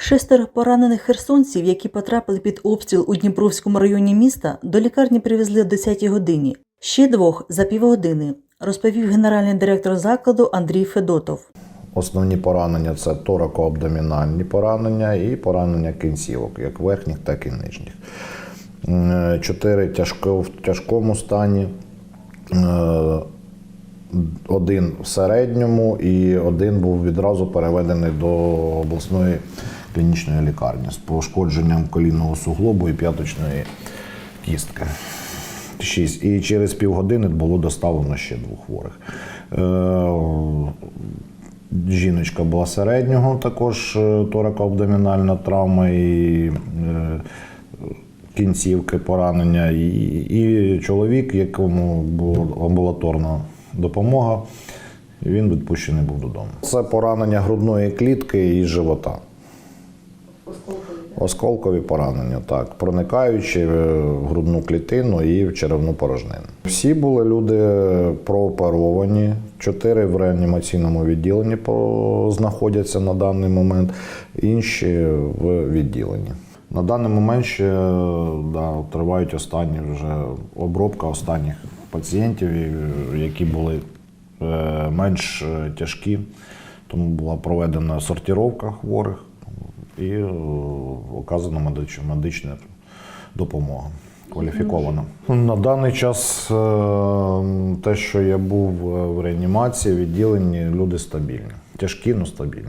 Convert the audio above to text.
Шестеро поранених херсонців, які потрапили під обстріл у Дніпровському районі міста, до лікарні привезли о 10-й годині. Ще двох за півгодини, розповів генеральний директор закладу Андрій Федотов. Основні поранення це торако-абдомінальні поранення і поранення кінцівок, як верхніх, так і нижніх. Е, Чотири тяжко, в тяжкому стані, е, один в середньому і один був відразу переведений до обласної клінічної лікарні з пошкодженням колінного суглобу і п'яточної кістки. Шість. І через півгодини було доставлено ще двох хворих. Е, Жіночка була середнього, також е, торако-абдомінальна травма і е, кінцівки поранення, і чоловік, якому була амбулаторна допомога, він відпущений був додому. Це поранення грудної клітки і живота. Осколкові поранення, так, проникаючи в грудну клітину і в черевну порожнину. Всі були люди прооперовані, чотири в реанімаційному відділенні знаходяться на даний момент, інші в відділенні. На даний момент ще да, тривають останні вже обробка останніх пацієнтів, які були е, менш е, тяжкі. Тому була проведена сортировка хворих і е, оказана медич- медична допомога кваліфікована. На даний час е, те, що я був е, в реанімації, відділенні, люди стабільні. Тяжкі, але стабільні.